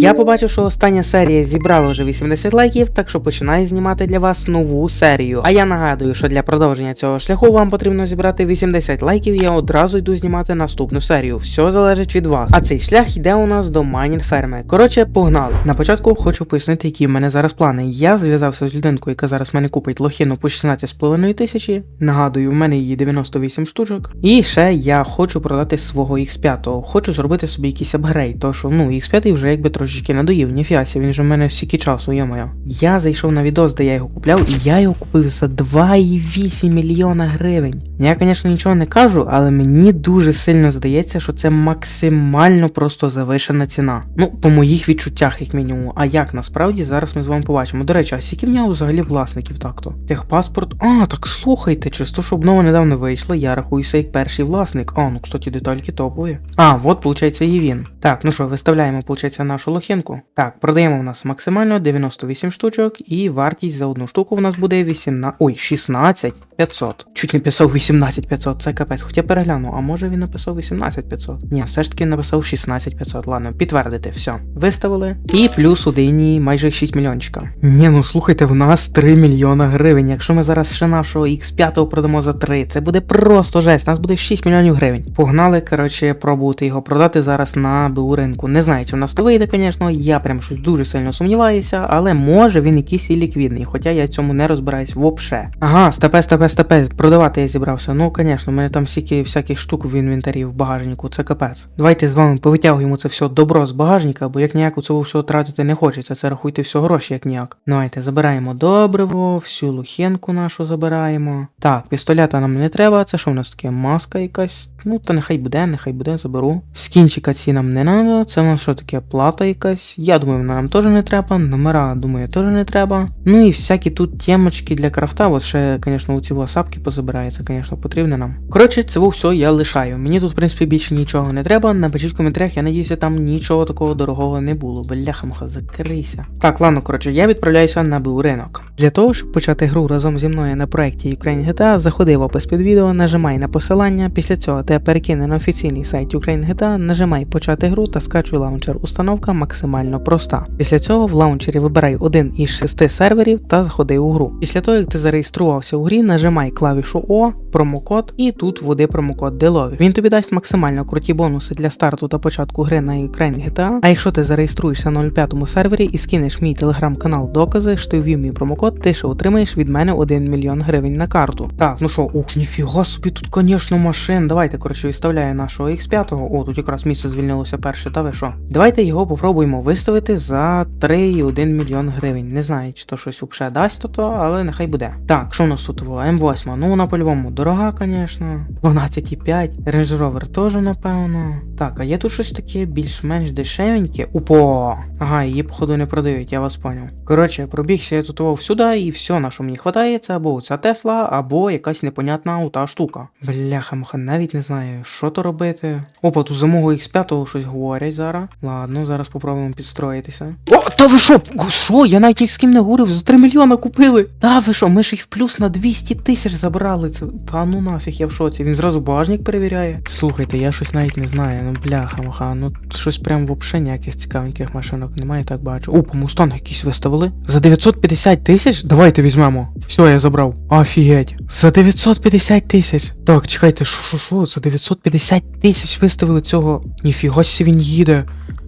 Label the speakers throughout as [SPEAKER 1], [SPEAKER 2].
[SPEAKER 1] Я побачив, що остання серія зібрала вже 80 лайків, так що починаю знімати для вас нову серію. А я нагадую, що для продовження цього шляху вам потрібно зібрати 80 лайків, і я одразу йду знімати наступну серію. Все залежить від вас. А цей шлях йде у нас до майнінг ферми. Коротше, погнали. На початку хочу пояснити, які в мене зараз плани. Я зв'язався з людинкою, яка зараз мене купить лохіну по 16,5 тисячі. Нагадую, в мене її 98 штучок. І ще я хочу продати свого X5. Хочу зробити собі якийсь апгрейд, то що ну X5 вже якби трошечки надоїв. Ніфіасі, він же в мене стільки часу, йомаю. Я зайшов на відос, де я його купляв, і я його купив за 2,8 мільйона гривень. Я, звісно, нічого не кажу, але мені дуже сильно здається, що це максимально просто завишена ціна. Ну, по моїх відчуттях, як мінімум. А як насправді зараз ми з вами побачимо. До речі, а скільки в нього взагалі власників так-то? Техпаспорт. А, так слухайте, чисто, що обнова недавно вийшла, я рахуюся як перший власник. А, ну кстати, детальки топові. А, от, виходить, і він. Так, ну що, виставляємо, виходить, нашу лохінку. Так, продаємо в нас максимально 98 штучок, і вартість за одну штуку в нас буде 18. Ой, 16 500. Чуть не писав 18 500, це капець. Хоча перегляну, а може він написав 18 500? Ні, все ж таки написав 16 500. Ладно, підтвердити, все. Виставили. І плюс у дині майже 6 мільйончика. Ні, ну слухайте, в нас 3 мільйона гривень. Якщо ми зараз ще нашого X5 продамо за 3, це буде просто жесть. У нас буде 6 мільйонів гривень. Погнали, коротше, пробувати його продати зараз на БУ ринку. Не знаю, чи в нас то вийде, звісно. Я прям щось дуже сильно сумніваюся, але може він якийсь і ліквідний, хоча я цьому не розбираюсь вообще. Ага, степе, степе, степе, продавати я зібрався. Ну, звісно, мене там стільки всяких штук в інвентарі в багажнику, це капець. Давайте з вами повитягуємо це все добро з багажника, бо як ніяк у цього всього тратити не хочеться. Це рахуйте все гроші, як ніяк. Давайте забираємо добриво, всю лухенку нашу забираємо. Так, пістолета нам не треба. Це що в нас таке? Маска якась. Ну, та нехай буде, нехай буде, заберу. Скінчика ці нам не треба. Це в нас що таке? Плата якась. Я думаю, вона нам теж не треба. Номера, думаю, теж не треба. Ну і всякі тут темочки для крафта. От ще, звісно, у ці сапки позабирається, звісно, потрібно нам. Коротше, це все я лишаю. Мені тут, в принципі, більше нічого не треба. Напишіть в коментарях, я надіюся, там нічого такого дорогого не було. Бляха-муха, закрийся. Так, ладно, коротше, я відправляюся на БУ ринок. Для того, щоб почати гру разом зі мною на проєкті Ukraine GTA, заходи в опис під відео, нажимай на посилання. Після цього тебе перекине на офіційний сайт Ukraine GTA, нажимай почати гру та скачуй лаунчер. Установка максимально проста. Після цього в лаунчері вибирай один із шести серверів та заходи у гру. Після того, як ти зареєструвався у грі, нажимай клавішу О, промокод і тут вводи промокод Делові. Він тобі дасть максимально круті бонуси для старту та початку гри на Ukraine GTA. А якщо ти зареєструєшся на 05 сервері і скинеш мій телеграм-канал докази, що ти ввів мій промокод, ти ще отримаєш від мене 1 мільйон гривень на карту. Так, ну що, ух, ніфіга собі, тут, звісно, машин. Давайте, коротше, відставляю нашого X5. О, тут якраз місце звільнилося перше, та ви що? Давайте його попробуємо виставити за 3,1 мільйон гривень. Не знаю, чи то щось взагалі дасть то, то, але нехай буде. Так, що в нас тут? М8. Ну, вона по-любому дорога, звісно. 12,5. Range Rover теж, напевно. Так, а є тут щось таке більш-менш дешевеньке. Упо! Ага, її, походу, не продають, я вас поняв. Коротше, пробігся я тут всюди, і все, на що мені хватає, це або ця Тесла, або якась непонятна аута штука. Бляха, муха, навіть не знаю, що то робити. Опа, тут за мого X5 щось говорять зараз. Ладно, зараз попробуємо підстроїтися. О, та ви що? Що? Я навіть ні з ким не говорив, за 3 мільйона купили. Та ви що, ми ж їх в плюс на 200 тисяч забрали. Це та ну нафіг, я в шоці. Він зразу багажник перевіряє. Слухайте, я щось навіть не знаю. Ну бляха, муха, ну щось прям взагалі ніяких цікавеньких машинок немає, так бачу. О, по мустанг якийсь виставили. За 950 тисяч? Давайте візьмемо. Все, я забрав. Офігеть. За 950 тисяч. Так, чекайте, що, що, що? За 950 тисяч виставили цього. Ніфіга сі він їде.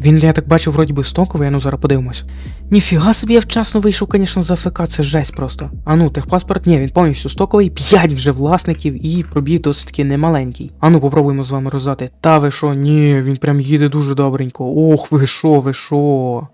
[SPEAKER 1] Він, я так бачу, вроді би стоковий, а ну зараз подивимось. Ніфіга собі я вчасно вийшов, звісно, за ФК, це жесть просто. А ну, техпаспорт, ні, він повністю стоковий, 5 вже власників і пробіг досить таки немаленький. А ну, попробуємо з вами роздати. Та ви що, ні, він прям їде дуже добренько. Ох, ви що, ви що.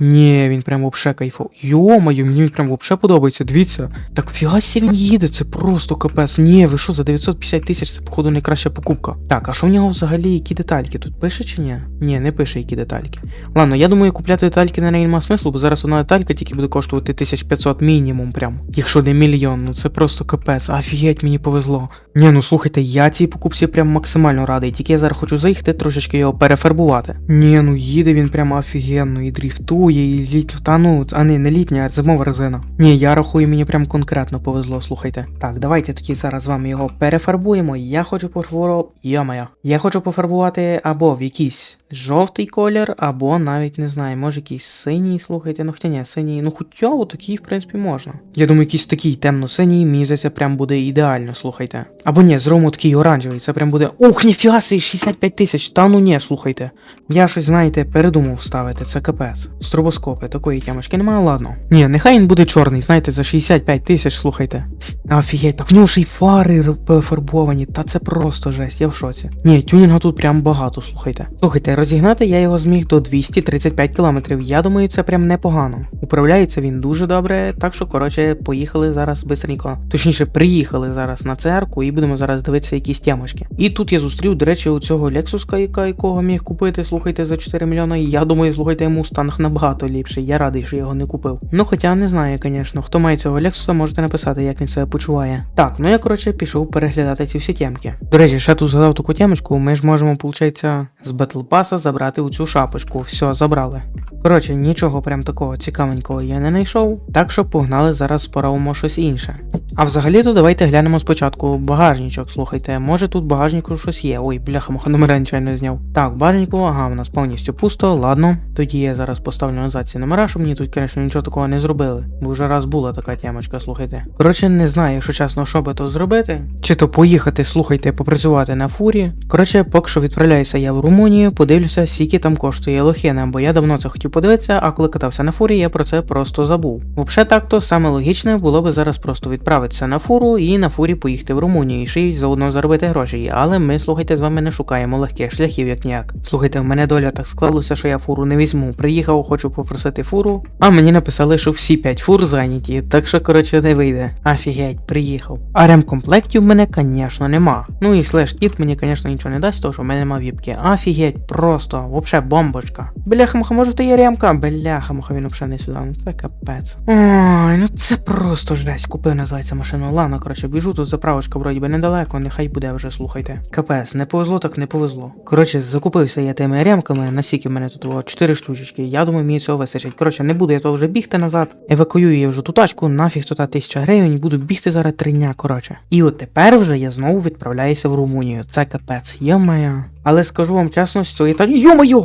[SPEAKER 1] Ні, він прям вообще кайфов. Йо-моє, мені він прям вообще подобається. Дивіться. Так фіга сі він їде, це просто капець. Ні, ви що, за 950 тисяч це, походу, найкраща покупка. Так, а що в нього взагалі які детальки? Тут пише чи ні? Ні, не пише, які детальки. Ладно, я думаю, купляти детальки неї нема смислу, бо зараз одна деталька тільки буде коштувати 1500 мінімум прям. Якщо не мільйон, ну це просто капець. Офігеть, мені повезло. Ні, ну слухайте, я цій покупці прям максимально радий, тільки я зараз хочу заїхати трошечки його перефарбувати. Ні, ну їде він прямо офігенно, і дріфтує, і літ. Та ну, а не, не літня, а зимова резина. Ні, я рахую, мені прям конкретно повезло, слухайте. Так, давайте тоді зараз з вами його перефарбуємо. Я хочу пофарбувати. Йомая. Я хочу пофарбувати або в якийсь жовтий колір, або навіть не знаю, може якийсь синій, слухайте, ну хоча ні, синій, ну хоча такий, в принципі, можна. Я думаю, якийсь такий темно-синій, мені здається, прям буде ідеально, слухайте. Або ні, з рому такий оранжевий, це прям буде. Ух, ніфіга собі, 65 тисяч, та ну ні, слухайте. Я щось, знаєте, передумав ставити, це капець. Стробоскопи, такої тямочки немає, ладно. Ні, нехай він буде чорний, знаєте, за 65 тисяч, слухайте. Офігеть, так в нього ще й фари пофарбовані, та це просто жесть, я в шоці. Ні, тюнінга тут прям багато, слухайте. Слухайте, розігнати я його зміг до 235 км. Я думаю, це прям непогано. Управляється він дуже добре, так що, коротше, поїхали зараз бистренько. Точніше, приїхали зараз на церкву і будемо зараз дивитися якісь тямочки. І тут я зустрів, до речі, у цього яка якого міг купити, слухайте, за 4 мільйони. Я думаю, слухайте, йому станг набагато ліпший. Я радий, що його не купив. Ну хоча не знаю, звісно. Хто має цього Лексуса, можете написати, як він себе почуває. Так, ну я коротше пішов переглядати ці всі тємки. До речі, ще тут згадав таку тємочку, ми ж можемо, виходить, з Battle Pass забрати у цю шапочку. Все, забрали. Коротше, нічого прям такого цікавенького я не знайшов, так що погнали зараз поробимо щось інше. А взагалі-то давайте глянемо спочатку багажничок, слухайте, може тут в багажнику щось є. Ой, бляха, муха номера нечайно зняв. Так, в багажнику, ага, у нас повністю пусто, ладно. Тоді я зараз поставлю назад ці номера, щоб мені тут, звісно, нічого такого не зробили. Бо вже раз була така темочка, слухайте. Коротше, не знаю, якщо чесно, що би то зробити. Чи то поїхати, слухайте, попрацювати на фурі. Коротше, поки що відправляюся я в Румунію, подивлюся, скільки там коштує лохина, бо я давно це хотів подивитися, а коли катався на фурі, я про це просто забув. Взагалі так то саме логічне було би зараз просто відправитися на фуру і на фурі поїхати в Румунію і ще й заодно заробити гроші. Але ми, слухайте, з вами не шукаємо легких шляхів, як ніяк. Слухайте, в мене доля так склалося, що я фуру не візьму. Приїхав, хочу попросити фуру, а мені написали, що всі 5 фур зайняті, так що, коротше, не вийде. Офігеть, приїхав. А ремкомплектів в мене, звісно, нема. Ну і слеш кіт мені, звісно, нічого не дасть, тому що в мене нема віпки. Офігеть, просто, вообще бомбочка. Бляха, муха, може то є ремка? Бляха, муха, він взагалі не сюди. Ну це капець. Ой, ну це просто жесть. Купив, називається машину. Ладно, коротше, біжу тут заправочка вроді би недалеко, нехай буде вже, слухайте. Капець, не повезло, так не повезло. Коротше, закупився я тими ремками, насіки в мене тут було 4 штучечки. Я думаю, мені цього вистачить. Коротше, не буду я то вже бігти назад. Евакуюю я вже ту тачку, нафіг то та тисяча гривень, буду бігти зараз три дня, коротше. І от тепер вже я знову відправляюся в Румунію. Це капець, йо-моє. Але скажу вам чесно, з цієї та Йо-моє!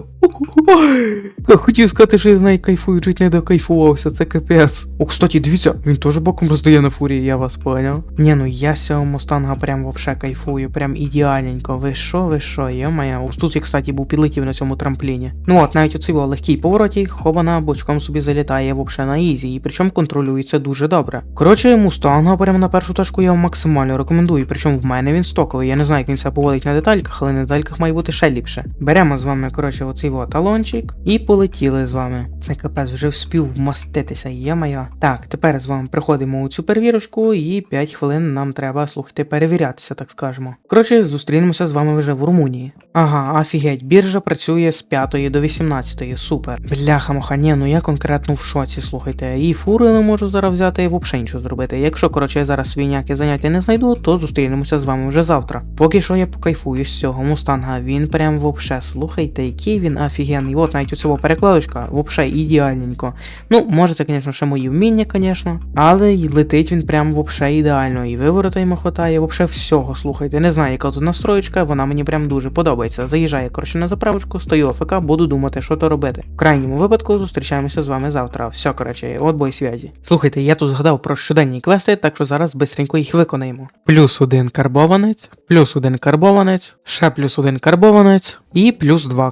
[SPEAKER 1] Хотів сказати, що я з нею кайфую, чуть не докайфувався, це капець. О, кстати, дивіться, він теж боком роздає на фурі, я вас поняв. Ні, ну я з цього мустанга прям вообще кайфую, прям ідеальненько. Ви що, ви що, йо-моє. Ось тут я, кстати, був підлетів на цьому трампліні. Ну от, навіть оцей легкий повороті, хобана бочком собі залітає вообще на ізі, і причому контролюється дуже добре. Коротше, мустанга прямо на першу точку я вам максимально рекомендую, причому в мене він стоковий. Я не знаю, як він себе поводить на детальках, але на детальках має бути ще ліпше. Беремо з вами, коротше, оцей во талончик і полетіли з вами. Це капець вже вспів вмаститися, є моя. Так, тепер з вами приходимо у цю перевірочку, і 5 хвилин нам треба, слухайте, перевірятися, так скажемо. Коротше, зустрінемося з вами вже в Румунії. Ага, офігеть, біржа працює з 5 до 18, супер. Бляха моха, ні, ну я конкретно в шоці, слухайте. І фури не можу зараз взяти, і взагалі нічого зробити. Якщо, коротше, я зараз свій ніякі заняття не знайду, то зустрінемося з вами вже завтра. Поки що я покайфую з цього мустанга. Він прям вообще, слухайте, який він офігенний. От навіть у цього перекладочка, вообще ідеальненько. Ну, може, це, звісно, ще мої вміння, звісно, але летить він прям вообще ідеально. І виворота йому хватає, вообще всього, слухайте. Не знаю, яка тут настроєчка, вона мені прям дуже подобається. Заїжджаю, коротше, на заправочку, стою АФК, буду думати, що то робити. В крайньому випадку зустрічаємося з вами завтра. Все, коротше, от бой связі. Слухайте, я тут згадав про щоденні квести, так що зараз бистренько їх виконаємо. Плюс один карбованець, плюс один карбованець, ще плюс один карбованець і плюс два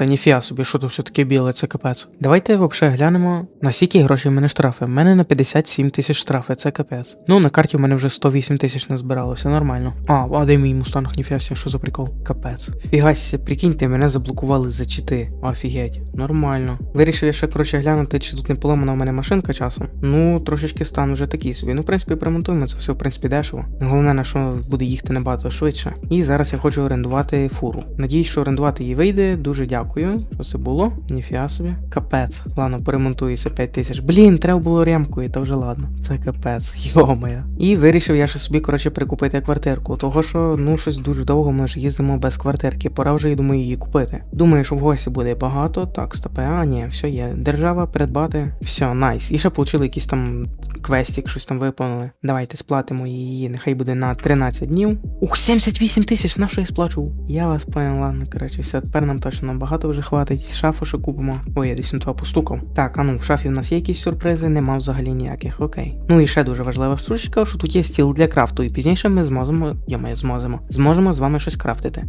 [SPEAKER 1] карбованця. Ніфіа собі, що тут все таке біле, це капець. Давайте взагалі глянемо, на скільки грошей в мене штрафи. В мене на 57 тисяч штрафи, це капець. Ну, на карті в мене вже 108 тисяч не збиралося, нормально. А, а де мій мустанг, ніфіа що за прикол? Капець. Фігасся, прикиньте, мене заблокували за чити. Офігеть. Нормально. Вирішив я ще, коротше, глянути, чи тут не поламана у мене машинка часом. Ну, трошечки стан вже такий собі. Ну, в принципі, примонтуємо це все, в принципі, дешево. Головне, на що буде їхати набагато швидше. І зараз я хочу орендувати фуру. Надіюсь, що орендувати її вийде. Дуже дякую. Що це було? Ніфіа собі. Капець. Ладно, перемонтуюся 5 тисяч. Блін, треба було ремкою, та вже ладно. Це капець. Йо-моє. І вирішив я ще собі, коротше, прикупити квартирку. Того, що ну щось дуже довго ми ж їздимо без квартирки. Пора вже, я думаю, її купити. Думаю, що в гості буде багато. Так, стопе, а ні, все є. Держава, придбати. Все, найс. І ще отримали якийсь там квестик, щось там виповнили. Давайте сплатимо її. Нехай буде на 13 днів. Ух, 78 тисяч, на що я сплачу? Я вас вас понял, ладно, коротше, все, тепер нам точно набагато вже хватить. Шафу ще купимо. Ой, я десь не туди постукав. Так, а ну, в шафі в нас є якісь сюрпризи, нема взагалі ніяких, окей. Ну і ще дуже важлива штучка, що тут є стіл для крафту, і пізніше ми зможемо, я зможемо, зможемо з вами щось крафтити.